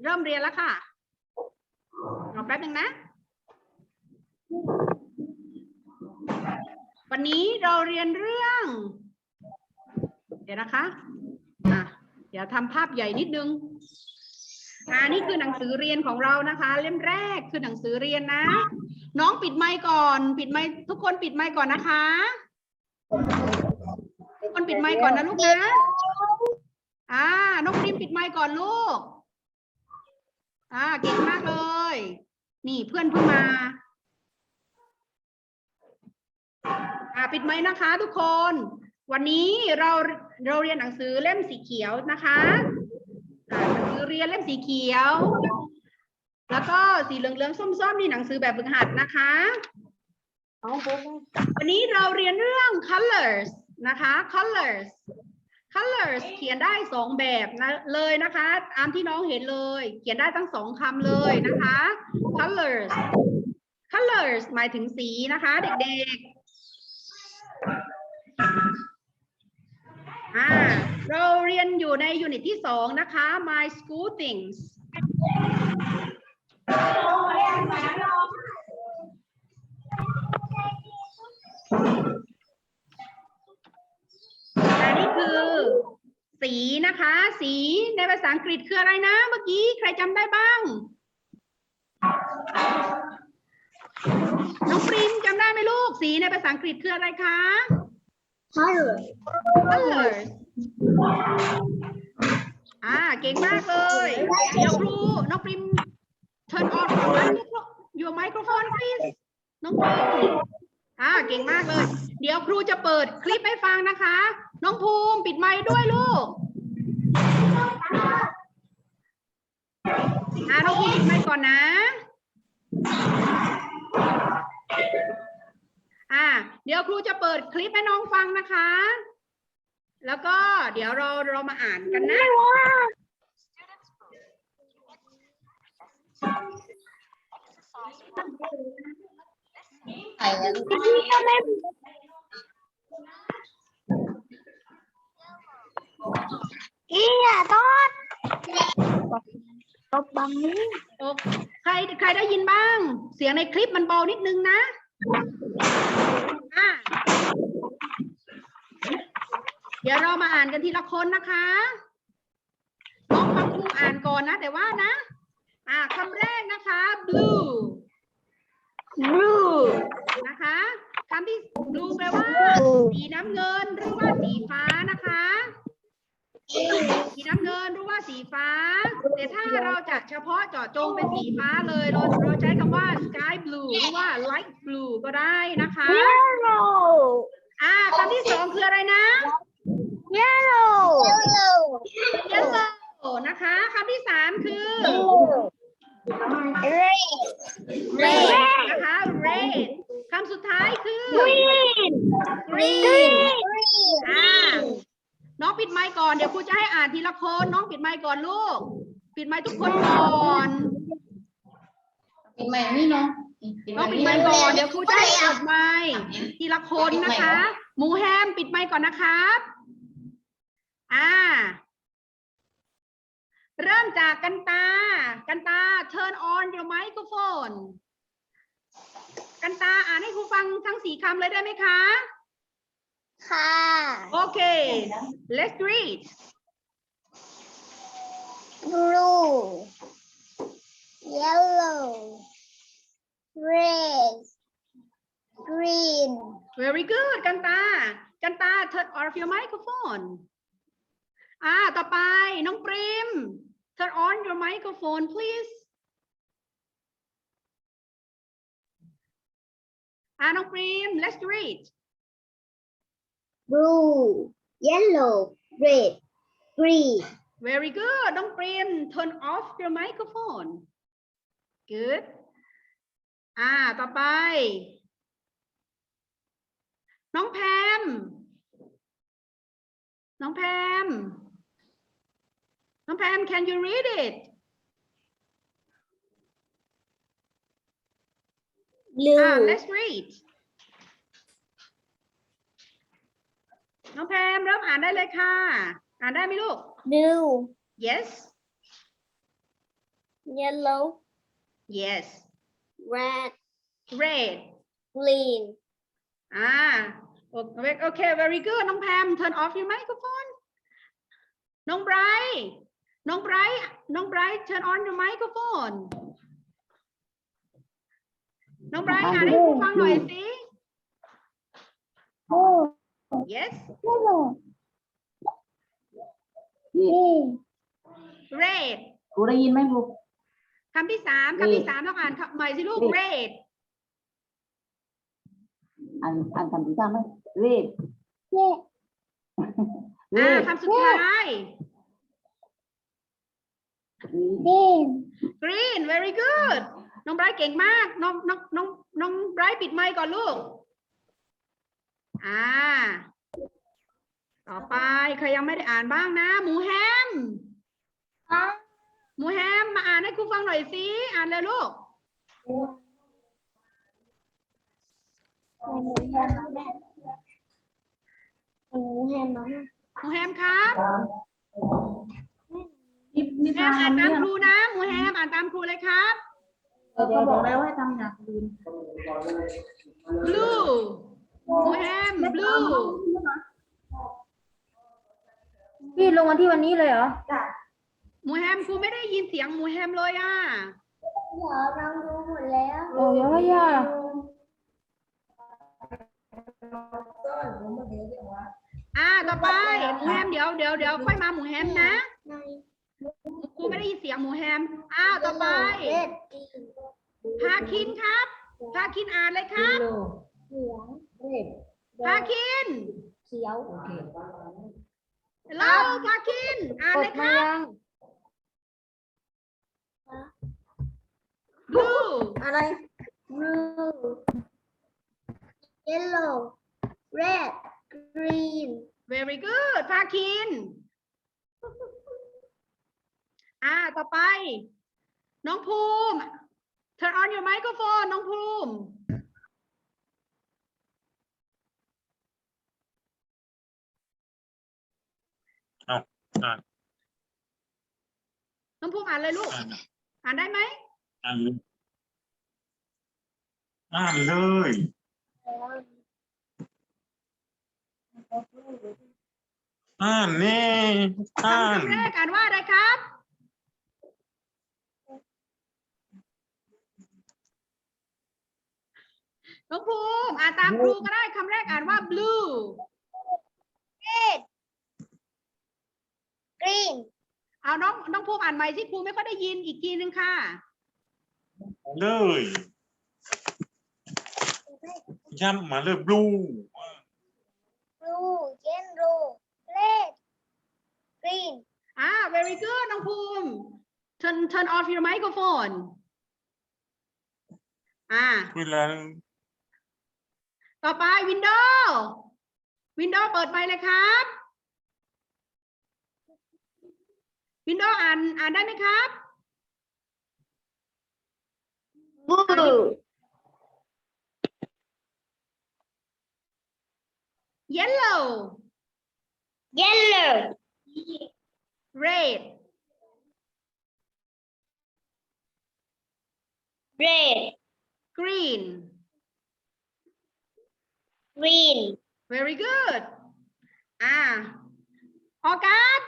เริ่มเรียนแล้วค่ะรอแป๊บหนึ่งนะ วันนี้เราเรียนเรื่อง เดี๋ยวนะคะอะเดี๋ยวทำภาพใหญ่นิดนึงอ่านี่คือหนังสือเรียนของเรานะคะ เล่มแรกคือหนังสือเรียนนะ น้องปิดไมค์ก่อน ปิดไมค์ทุกคนปิดไมค์ก่อนนะคะทุกคนปิดไมค์ก่อนนะลูกนะอ่าน้องปริมปิดไมค์ก่อนลูก อ่าเก่งมากเลย นี่เพื่อนเพิ่งมาอ่าปิดไมค์นะคะ ทุกคน วันนี้เราเราเรียนหนังสือเล่มสีเขียวนะคะอ่าหนังสือเรียนเล่มสีเขียว แล้วก็สีเหลืองๆส้มๆนี่หนังสือแบบฝึกหัดนะคะ วันนี้เราเรียนเรื่อง colors นะคะ colors colors เขียนได้สองแบบนะเลยนะคะตามที่น้องเห็นเลย เขียนได้ทั้งสองคำเลยนะคะ colors colors หมายถึงสีนะคะ เด็กๆอ่าเราเรียนอยู่ในยูนิตที่สองนะคะ my school things อันนี้ คือ สีนะคะ สีในภาษาอังกฤษคืออะไรนะ เมื่อกี้ใครจำได้บ้าง น้องปริมจำได้ไหมลูก สีในภาษาอังกฤษคืออะไรคะ color colors อ่า เก่งมากเลย เดี๋ยวครู น้องปริม turn on your microphone please น้องปริมอ่า เก่งมากเลย เดี๋ยวครูจะเปิดคลิปให้ฟังนะคะ น้องภูมิปิดไมค์ด้วยลูกอ่าน้องภูมิปิดไมค์ก่อนนะ อ่า เดี๋ยวครูจะเปิดคลิปให้น้องฟังนะคะ แล้วก็เดี๋ยวเราเรามาอ่านกันนะ ใส่แล้ว อีอะทอดตบบังนี้โอใครใครได้ยินบ้าง เสียงในคลิปมันเบานิดนึงนะอะเดี๋ยวเรามาอ่านกันทีละคนนะคะน้องฟังครูอ่านก่อนนะ แต่ว่านะ อ่าคำแรกนะคะ blue blue นะคะคำที่ blue แปลว่า สีน้ำเงินหรือว่าสีฟ้านะคะ สีน้ำเงินหรือว่าสีฟ้า แต่ถ้าเราจะเฉพาะเจาะจงเป็นสีฟ้าเลยเราเราใช้คำว่า sky blue หรือว่า light blue ก็ได้นะคะ yellow อ่าคำที่สองคืออะไรนะ yellow yellow นะคะคำที่สามคือ red red นะคะ red คำสุดท้ายคือ green green อ่า น้องปิดไมค์ก่อนเดี๋ยวครูจะให้อ่านทีละคนน้องปิดไมค์ก่อนลูก ปิดไมค์ทุกคนก่อนปิดใหม่นี่เนาะน้องปิดไมค์ก่อนเดี๋ยวครูจะให้เปิดไมค์ทีละคนนะคะหมูแฮมปิดไมค์ก่อนนะครับอ่า เริ่มจากกันตา กันตา turn on your microphone กันตาอ่านให้ครูฟังทั้งสี่คำเลยได้ไหมคะ ค่ะ โอเค let's read blue yellow red green very good กันตา กันตา turn off your microphone อ่า ต่อไป น้องปริม turn on your microphone please อ่า น้องปริม let's read Blue yellow red green very good น้องปริม turn off your microphone good อ่า ต่อไป น้องแพม น้องแพม น้องแพม can you read it blue อ่า let's read น้องแพมเริ่มอ่านได้เลยค่ะ อ่านได้ไหมลูก blue yes yellow yes red red green อ่าโอเคโอเค very good น้องแพม turn off your microphone น้องไบรท์น้องไบรท์น้องไบรท์ turn on your microphone น้องไบรท์อ่านให้ครูฟังหน่อยสิ oh yes yellow green red ครูได้ยินไหมครู คำที่สามคำที่สามต้องอ่านคำใหม่สิลูก red อ่านอ่านคำที่สามไหมเรียบ yeah เรีอ่ายบคำสุดท้าย green green very good น้องไบรท์เก่งมาก น้องน้องน้องน้องไบรท์ปิดไมค์ก่อนลูก อ่า ต่อไปใครยังไม่ได้อ่านบ้างนะ หมูแฮม หมูแฮมมาอ่านให้ครูฟังหน่อยสิ อ่านเลยลูก หมูแฮมแม่หมูแฮมนะแม่หมูแฮมครับนินิแฮทามอ่านนเนี่ตายมครูนะ หมูแฮมอ่านตามครูเลยครับ เขาบอกแล้วให้ทำอย่างอื่น blue หมูแฮม blue พี่ลงวันที่วันนี้เลยเหรอหมูแฮมครูไม่ได้ยินเสียงหมูแฮมเลยอะเดี๋ยวเราดูหมดแล้วโอ้ยย่าอ่าต่อไปหมูแฮมเดี๋ยวเดี๋ยวเดี๋ยวค่อยมาหมูแฮมนะครูไม่ได้ยินเสียงหมูแฮมอ้าวต่อไปพาคินครับพาคินอ่านเลยครับ เหลืองเรดพาคินเขียวเราพาคินอ่านเลยครับ blue อะไร blue yellow red green very good พาคิน อ่า ต่อไป น้องภูมิ turn on your microphone น้องภูมิ อ่านน้องภูมิอ่านเลยลูก อ่านอ่านได้ไหมอ่านเลยอ่านเลยอ่านแน่อ่านคำแรกอ่านว่าอะไรครับ น้องภูมิอ่านตามครูก็ได้คำแรกอ่านว่า blue red green เอาน้องน้องภูมิอ่านใหม่ที่ครูไม่ค่อยได้ยินอีกทีนึงค่ะเลยย้ำมาเลยบลู blue yellow red green อ่า very good น้องภูมิ turn turn off your microphone อ่า เวลาต่อไป window window เปิดไมค์เลยครับ window อ่านอ่านได้ไหมครับ blue yellow yellow red red green green very good อ่าออกัส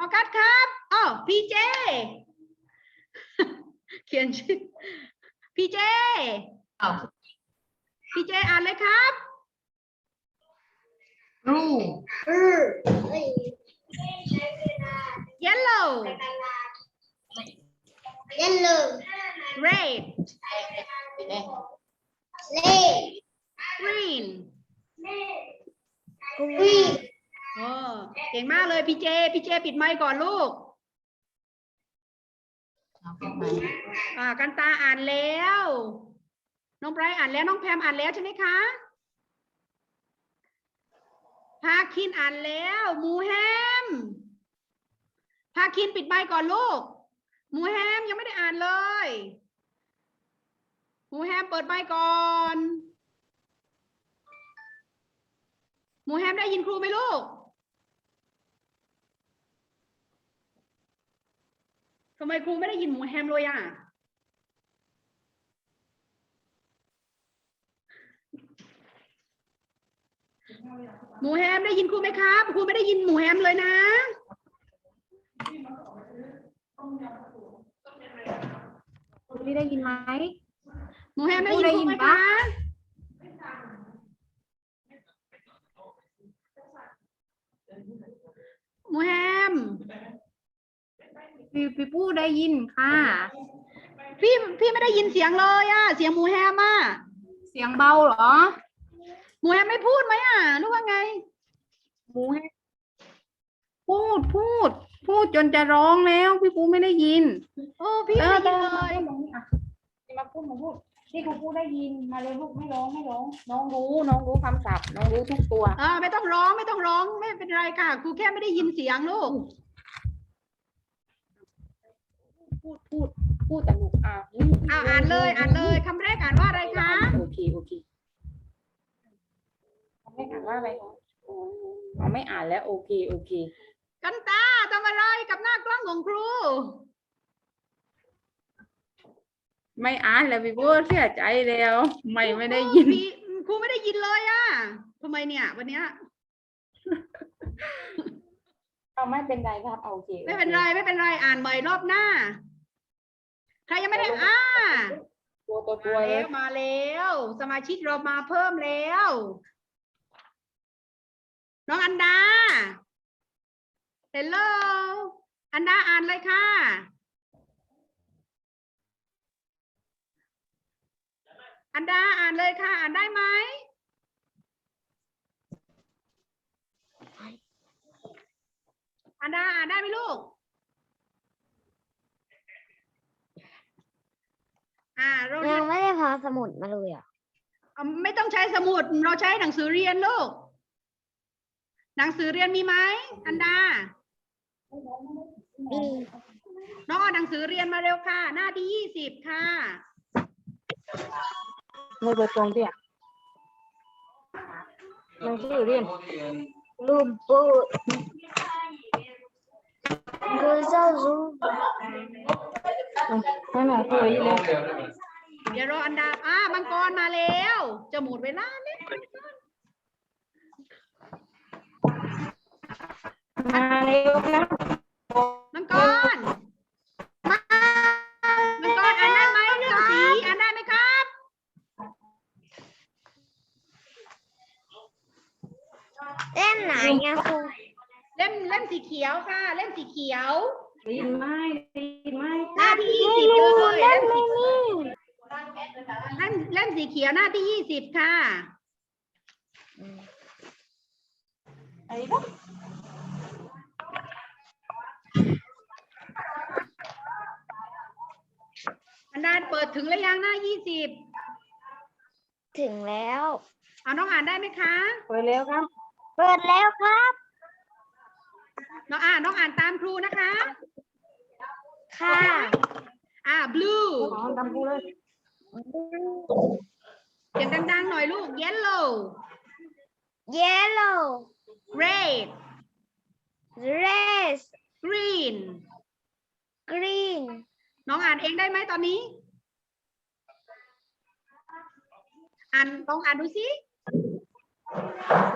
ออกัสครับอ๋อพีเจ เขียนชื่อพีเจอ้าวพีเจอ่านเลยครับ รู yellow yellow red red green green โอ้ เก่งมากเลยพีเจ พีเจปิดไมค์ก่อนลูกเอาไปไหมอ่ากันตาอ่านแล้ว น้องไบรท์อ่านแล้วน้องแพมอ่านแล้วใช่ไหมคะพาคินอ่านแล้วหมูแฮมพาคินปิดไมค์ก่อนลูกหมูแฮมยังไม่ได้อ่านเลยหมูแฮมเปิดไมค์ก่อนหมูแฮมได้ยินครูไหมลูก ทำไมครูไม่ได้ยินหมูแฮมเลยอะหมูแฮมได้ยินครูไหมครับครูไม่ได้ยินหมูแฮมเลยนะพี่ได้ยินไหมหมูแฮมได้ยินครูไหมคะหมูแฮม พี่พี่ปู้ได้ยินค่ะ พี่พี่ไม่ได้ยินเสียงเลยอะเสียงหมูแฮมอะเสียงเบาเหรอ หมูแฮมไม่พูดไหมอะหรือว่าไง หมูให้พูดพูด พูดจนจะร้องแล้ว พี่ปูไม่ได้ยิน โอ้พี่ไม่ได้ยินเลยมาพูดมาพูดนี่ครูพูดได้ยินมาเลยลูกไม่ร้องไม่ร้อง น้องรู้น้องรู้คำศัพท์ น้องรู้ทุกตัว เออไม่ต้องร้องไม่ต้องร้องไม่เป็นไรค่ะครูแค่ไม่ได้ยินเสียงลูก พูดพูดพูดแต่ลูกอะอ่าอ่านเลยอ่านเลยคำแรกอ่านว่าอะไรคะโอเคโอเคไม่อ่านว่าอะไรคะอ๋อไม่อ่านแล้วโอเคโอเคกันตาทำอะไรกับหน้ากล้องของครู ไม่อ่านแล้วพี่ปูเสียใจแล้ว ไม่ไม่ได้ยินพี่ครูไม่ได้ยินเลยอะทำไมเนี่ย วันเนี้ยเอาไม่เป็นไรครับเอาโอเคไม่เป็นไรไม่เป็นไรอ่านใหม่รอบหน้า ใครยังไม่ได้อ่าตัวตัวตัวมาเลแล้ยวมาแล้ว สมาชิกเรามาเพิ่มแล้ว น้องอันดาเฮลโลอันดาอ่านเลยค่ะ อันดาอ่านเลยค่ะ อ่านได้ไหม อันดาอ่านได้ไหมลูก อ่าเราเรียยันงไม่ได้พาสมุดมาเลยอะอะไม่ต้องใช้สมุด เราใช้หนังสือเรียนลูก หนังสือเรียนมีไหมอันดาอืมน้องเอาหนังสือเรียนมาเร็วค่ะ หน้าที่ยี่สิบค่ะไม่ไปตรงที่อะหนังสือเรีย นั่นแหละคือเลยเดี๋ยวรออันดาอ่ามังกรมาแล้ว จะหมดเวลาแล้วมาเร็วนะมังกรมังกรอ่านได้ไหมเรื่องสีอ่านได้ไหมครับ เล่นไหนอะครูเล่มเล่มสีเขียวค่ะ เล่มสีเขียว ได้ยินไหมได้ยินไหมหน้าที่ยี่สิบเลยเล่เล่นมสีไม่นี่เล่มเล่มสีเขียวหน้าที่ยี่สิบค่ะไอ้ลูกอันดาเปิดถึงแล้วยังหน้ายี่สิบถึงแล้วเอาน้องอ่านได้ไหมคะไปเร็วครับ เปิดแล้วครับ น้องอ่านน้องอ่านตามครูนะคะ ค่ะอ่า blue ขอทำกูเลยเสียงดังๆหน่อยลูก yellow yellow red red green green น้องอ่านเองได้ไหมตอนนี้ อ่านลองอ่านดูสิ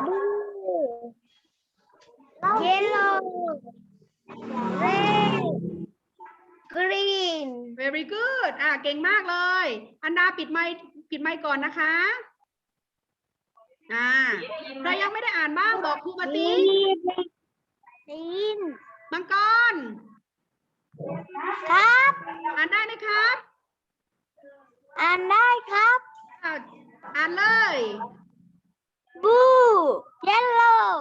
blue yellow red green very good อ่าเก่งมากเลย อันดาปิดไมค์ปิดไมค์ก่อนนะคะอ่าใครยังไม่ได้อ่านบ้างบอกครูมาสิได้ยินมังกร ครับ อ่านได้ไหมครับอ่านได้ครับอ่าอ่านเลย blue yellow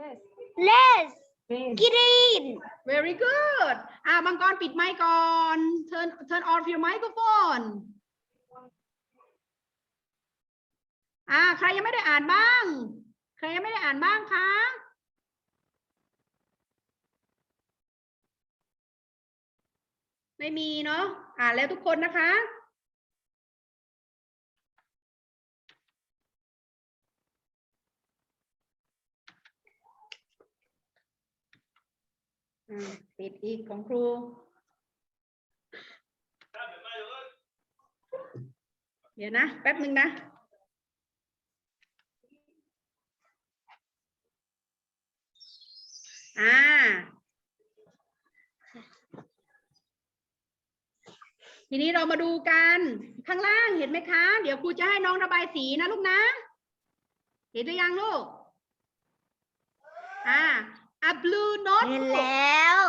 red เป็น green very good อ่ามังกรปิดไมค์ก่อน turn turn off your microphone อ่าใครยังไม่ได้อ่านบ้าง ใครยังไม่ได้อ่านบ้างคะไม่มีเนาะอ่านแล้วทุกคนนะคะ ปิดอีกของครูเดี๋ยวนะแป๊บหนึ่งนะอ่าทีนี้เรามาดูกันข้างล่างเห็นไหมคะ เดี๋ยวครูจะให้น้องระบายสีนะลูกนะ เห็นหรือยังลูก อ่า a blue เห็น notebook แล้ว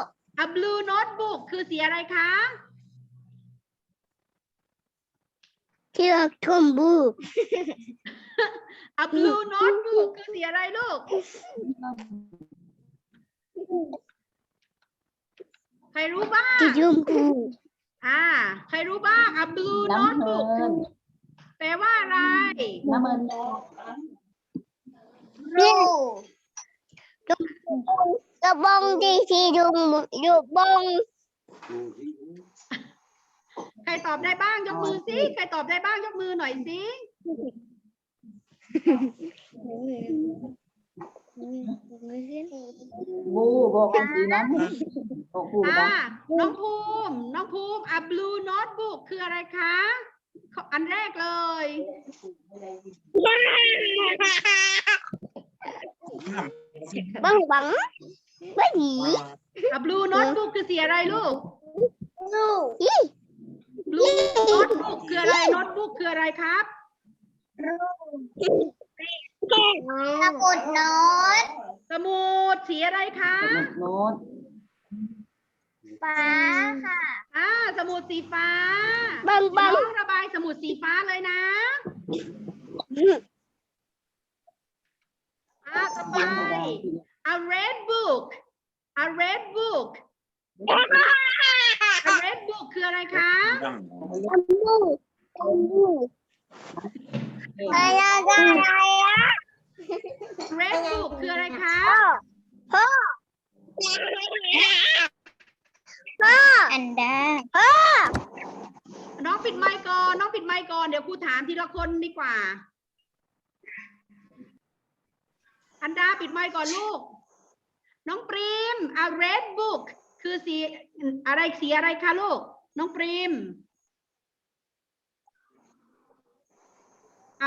a blue notebook คือสีอะไรคะ ที่รักชมบู a blue notebook คือสีอะไรลูก ใครรู้บ้าง ที่ชมพูอ่า ใครรู้บ้าง a blue น้ำเงิ notebook นแปลว่าอะไร น้ำเงินรู กระบองดีสีดุงอยู่บองใครตอบได้บ้างยกมือสิใครตอบได้บ้างยกมือหน่อยสิบูบอกกันสีนั้นบอกบูอ่านะน้องภูมิน้องภูมิ a blue notebook คืออะไรคะขออันแรกเลย บังบังไม่ดี a blue notebook คือสีอะไรลูก ลูก blue notebook คืออะไร notebook คืออะไรครับสะกดโน้ตสมุดสีอะไรคะสมุดโน้ตฟ้าค่ะอ่าสมุดสีฟ้าบังบังน้องระบายสมุดสีฟ้าเลยนะ อ่าต่อไป a red book a red book a red book คืออะไรคะชมพูชมพูอะไรอะไรอะ red book คืออะไรคะพ่อพ่ออันดาพ่อน้องปิดไมค์ก่อน น้องปิดไมค์ก่อน เดี๋ยวครูถามทีละคนดีกว่า อันดาปิดไมค์ก่อนลูก น้องปริม a red book คือสีอะไรสีอะไรคะลูก น้องปริม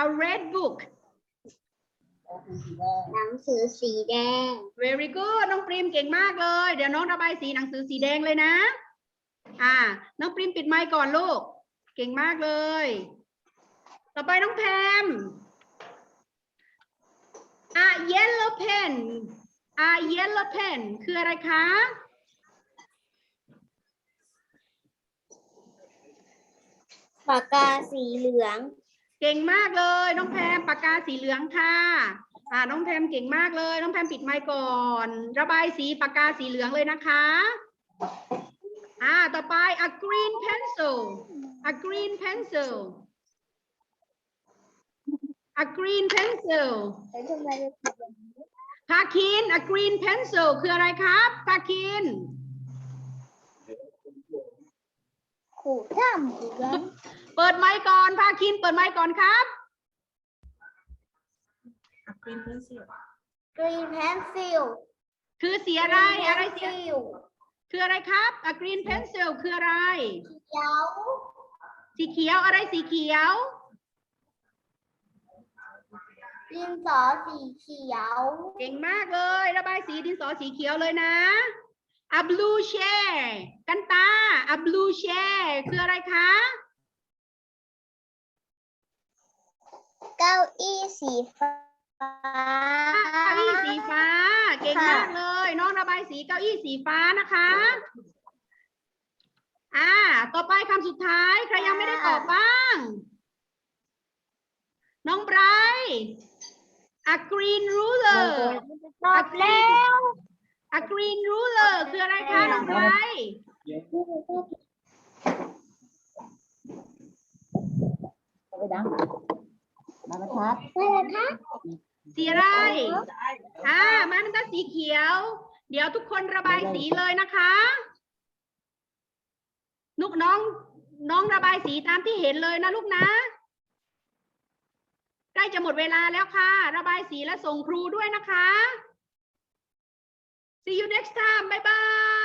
a red book หนังสือสีแดง very good น้องปริมเก่งมากเลย เดี๋ยวน้องระบายสีหนังสือสีแดงเลยนะ อ่า น้องปริมปิดไมค์ก่อนลูก เก่งมากเลย ต่อไปน้องแพม อะ yellow pen อะ yellow pen คืออะไรคะ ปากกาสีเหลือง เก่งมากเลย น้องแพมปากกาสีเหลืองค่ะ อ่า น้องแพมเก่งมากเลย น้องแพมปิดไมค์ก่อน ระบายสีปากกาสีเหลืองเลยนะคะ อ่า ต่อไป a green pencil a green pencil a green pencil แล้วทำไมพาคิน a green pencil คืออะไรครับพาคินขู่ท่ามเหลืองเปิดไมค์ก่อนพาคิน เปิดไมค์ก่อนครับกรีนเพนซิลคือสีอะไรอะไรสีซิลคืออะไรครับ a green pencil คืออะไร เขียว สีเขียวอะไรสีเขียว ดินสอสีเขียวเก่งมากเลย ระบายสีดินสอสีเขียวเลยนะ a blue chair กันตา a blue chair คืออะไรคะ เก้าอี้สีฟ้าเก้าอี้สีฟ้า เก่งมากเลย น้องระบายสีเก้าอี้สีฟ้านะคะ อ่า ต่อไปคำสุดท้าย ใครยังไม่ได้ตอบบ้าง น้องไบรท์ a green ruler ตอบแล้ว a green ruler คืออะไรคะน้องไบรท์เอาไปดังมาประทัดไม่เลยคะสีอะไรอ่าไม้บรรทัดสีเขียว เดี๋ยวทุกคนระบายสีเลยนะคะนุกน้องน้องระบายสีตามที่เห็นเลยนะลูกนะใก ล้จะหมดเวลาแล้วค่ะ ระบายสีและส่งครูด้วยนะคะ see you next time bye bye